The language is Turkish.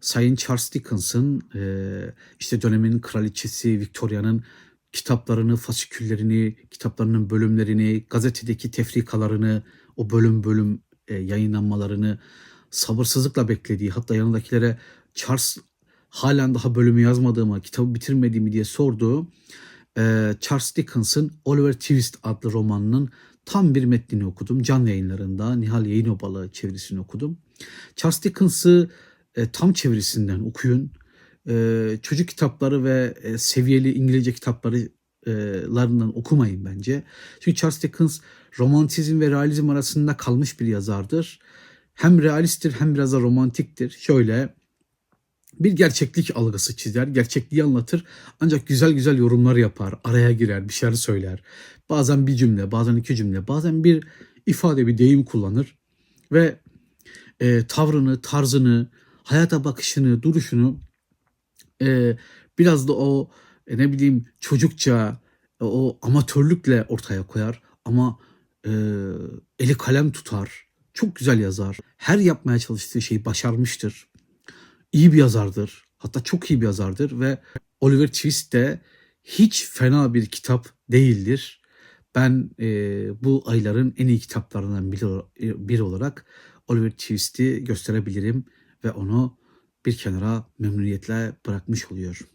Sayın Charles Dickens'ın e, işte dönemin kraliçesi Victoria'nın kitaplarını, fasiküllerini, kitaplarının bölümlerini, gazetedeki tefrikalarını, o bölüm bölüm e, yayınlanmalarını sabırsızlıkla beklediği, hatta yanındakilere Charles halen daha bölümü yazmadığımı, kitabı bitirmediğimi diye sorduğu e, Charles Dickens'ın Oliver Twist adlı romanının tam bir metnini okudum. Can yayınlarında Nihal Yayınobalı çevirisini okudum. Charles Dickens'ı e, tam çevirisinden okuyun. E, çocuk kitapları ve e, seviyeli İngilizce kitapları okumayın bence. Çünkü Charles Dickens romantizm ve realizm arasında kalmış bir yazardır. Hem realisttir hem biraz da romantiktir. Şöyle bir gerçeklik algısı çizer, gerçekliği anlatır ancak güzel güzel yorumlar yapar, araya girer, bir şeyler söyler. Bazen bir cümle, bazen iki cümle, bazen bir ifade, bir deyim kullanır ve e, tavrını, tarzını, hayata bakışını, duruşunu e, biraz da o e, ne bileyim çocukça e, o amatörlükle ortaya koyar ama e, eli kalem tutar. Çok güzel yazar. Her yapmaya çalıştığı şeyi başarmıştır. İyi bir yazardır. Hatta çok iyi bir yazardır ve Oliver Twist de hiç fena bir kitap değildir. Ben e, bu ayların en iyi kitaplarından biri, biri olarak Oliver Twist'i gösterebilirim ve onu bir kenara memnuniyetle bırakmış oluyor.